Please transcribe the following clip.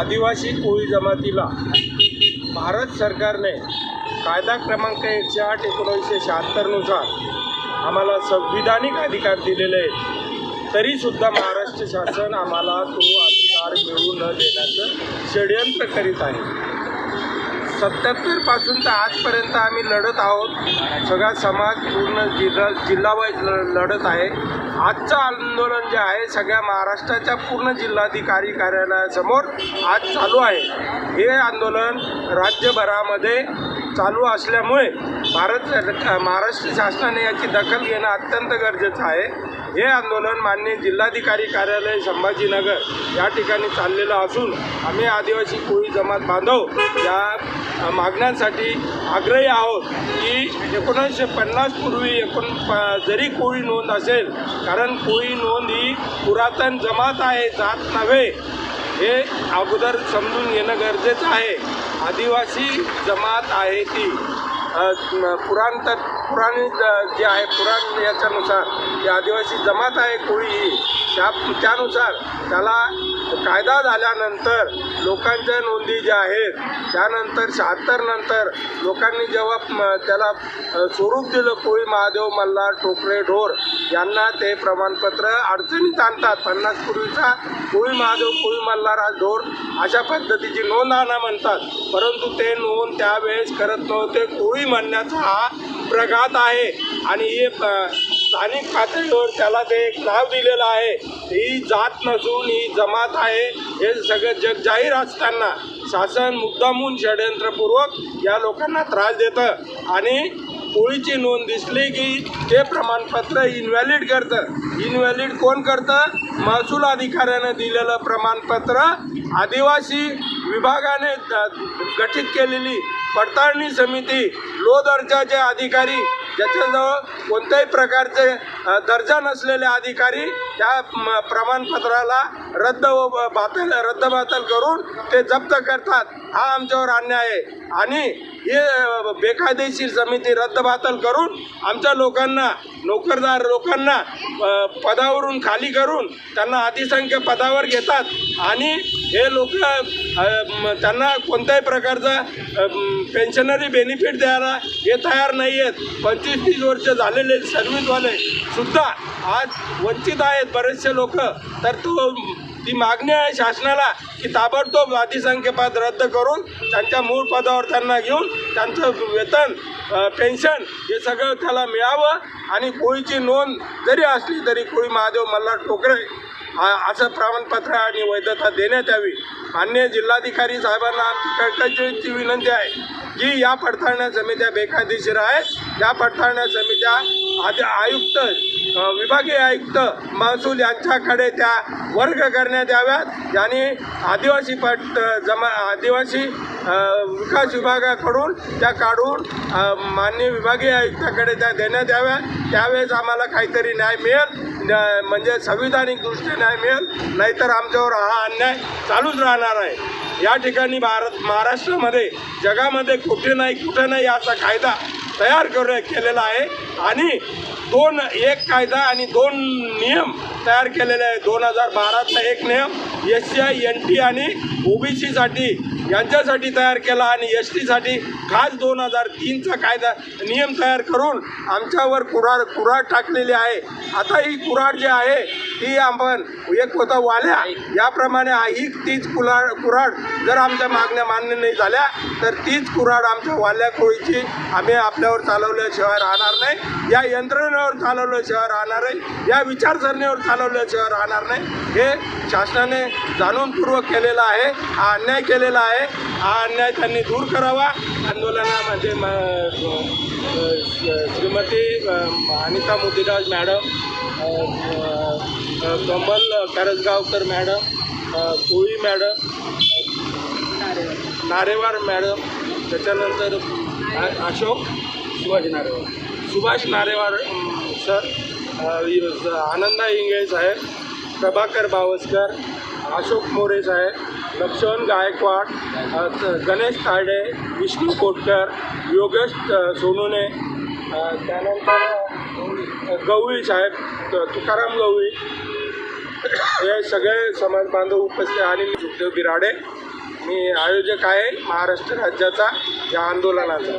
आदिवासी कोळी जमातीला भारत सरकारने कायदा क्रमांक एकशे आठ एकोणीसशे शहात्तरनुसार आम्हाला संविधानिक अधिकार दिलेले आहेत. तरीसुद्धा महाराष्ट्र शासन आम्हाला तो अधिकार मिळू न देण्याचं षडयंत्र करीत आहे. सत्याहत्तरपासून तर आजपर्यंत आम्ही लढत आहोत. सगळा समाज पूर्ण जिल्हा जिल्हावाईज ल लढत आहे. आजचं आंदोलन जे आहे सगळ्या महाराष्ट्राच्या पूर्ण जिल्हाधिकारी कार्यालयासमोर आज चालू आहे. हे आंदोलन राज्यभरामध्ये चालू असल्यामुळे भारत महाराष्ट्र शासनाने याची दखल घेणं अत्यंत गरजेचं आहे. हे आंदोलन मान्य जिल्हाधिकारी कार्यालय संभाजीनगर या ठिकाणी चाललेलं असून आम्ही आदिवासी कोळी जमात बांधव या मागण्यांसाठी आग्रही आहोत की एकोणीसशे पन्नास पूर्वी एकोण प- जरी कोळी नोंद असेल कारण कोळी नोंद ही पुरातन जमात आहे जात नव्हे हे अगोदर समजून घेणं गरजेचं आहे. आदिवासी जमात आहे ती. पुराण तर पुराणी जे आहे पुराण याच्यानुसार जी आदिवासी जमात आहे कोळी ही त्या त्यानुसार त्याला कायदा झाल्यानंतर लोकांच्या नोंदी ज्या आहेत त्यानंतर शहात्तर नंतर लोकांनी जेव्हा त्याला स्वरूप दिलं कोळी महादेव मल्हार टोकरे ढोर यांना ते प्रमाणपत्र अडचणीत आणतात. पन्नास पूर्वीचा कोळी महादेव कोळी मल्हार ढोर अशा पद्धतीची नोंद आणा म्हणतात. परंतु ते नोंद त्यावेळेस करत नव्हते. कोळी म्हणण्याचा हा प्रघात आहे. आणि हे स्थानिक पातळीवर त्याला ते एक नाव दिलेलं आहे. ही जात नसून ही जमात आहे. हे सगळं जग जाहीर असताना शासन मुद्दामून षडयंत्रपूर्वक या लोकांना त्रास देतं. आणि पोळीची नोंद दिसली की ते प्रमाणपत्र इनव्हॅलिड करतं. इनव्हॅलिड कोण करतं? महसूल अधिकाऱ्यानं दिलेलं प्रमाणपत्र आदिवासी विभागाने गठीत केलेली पडताळणी समिती लो दर्जाचे अधिकारी ज्याच्याजवळ कोणत्याही प्रकारचे दर्जा नसलेले अधिकारी त्या म, प्रमाणपत्राला रद्द व बातल रद्दबातल करून ते जप्त करतात. हा आमच्यावर अन्याय आहे. आणि हे बेकायदेशीर समिती रद्दबातल करून आमच्या लोकांना नोकरदार लोकांना पदावरून खाली करून त्यांना अतिसंख्य पदावर घेतात. आणि हे लोक त्यांना कोणत्याही प्रकारचा पेन्शनरी बेनिफिट द्यायला हे तयार नाही आहेत पंचवीस तीस वर्ष झालेले सर्व्हिसवाले सुद्धा आज वंचित आहेत बरेचसे लोक. तर तो ती मागणी आहे शासनाला की ताबडतोब अतिसंख्यपद रद्द करून त्यांच्या मूळ पदावर त्यांना घेऊन त्यांचं वेतन पेन्शन हे सगळं त्याला मिळावं. आणि कोळीची नोंद जरी असली तरी कोळी महादेव मल्हार ठोकरे असं प्रमाणपत्र आणि वैधता देण्यात यावी. मान्य जिल्हाधिकारी साहेबांना आमची विनंती आहे की या पडताळण्या समित्या बेकायदेशीर आहेत. या पडताळण्या समित्या आधी आयुक्त विभागीय आयुक्त महसूल यांच्याकडे त्या वर्ग करण्यात याव्यात. आणि आदिवासी पट जमा आदिवासी विकास विभागाकडून त्या काढून मान्य विभागीय आयुक्ताकडे त्या देण्यात याव्या त्यावेळेस आम्हाला काहीतरी न्याय मिळेल. म्हणजे संविधानिक दृष्टी न्याय मिळेल नाहीतर आमच्यावर हा अन्याय चालूच राहणार आहे. या ठिकाणी भारत महाराष्ट्रामध्ये जगामध्ये कुठे नाही कुठे नाही असा कायदा तयार कर केलेला आहे. आणि दोन एक कायदा आणि दोन नियम तयार केलेले आहे दोन हजार बाराचा एक नियम S C I N T आणि ओबीसीसाठी यांच्यासाठी तयार केला आणि एस टीसाठी खास दोन हजार तीनचा कायदा नियम तयार करून आमच्यावर कुराड कुराड टाकलेली आहे. आता ही कुराड जी आहे ती आपण एक होता वाल्या. याप्रमाणे ही तीच कुलाड कुराड जर आमच्या मागण्या मान्य नाही झाल्या तर तीच कुराड आमच्या वाल्या कोळीची आम्ही आपल्यावर चालवल्याशिवाय राहणार नाही. या यंत्रणेवर चालवल्याशिवाय राहणार नाही. या विचारसरणीवर चालवल्याशिवाय राहणार नाही. हे शासनाने जाणूनपूर्वक केलेलं आहे हा अन्याय केलेला आहे. हा अन्याय त्यांनी दूर करावा. आंदोलनामध्ये म- अ, Shrimati Anita Motiraj madam Kamal Karasgaonkar madam Koli madam Narewar madam त्याच्यानंतर अशोक शिवाजी नारेवार. सुभाष नारेवार सर आनंदा इंगळे साहेब प्रभाकर बावस्कर अशोक मोरे साहेब लक्ष्मण गायकवाड गणेश तायडे विष्णू कोटकर योगेश सोनुने त्यानंतर गवळी साहेब तुकाराम गवळी हे सगळे समाज बांधव उपस्थित आणि मी सुखदेव बिराडे. मी आयोजक आहे महाराष्ट्र राज्याचा या आंदोलनाचा.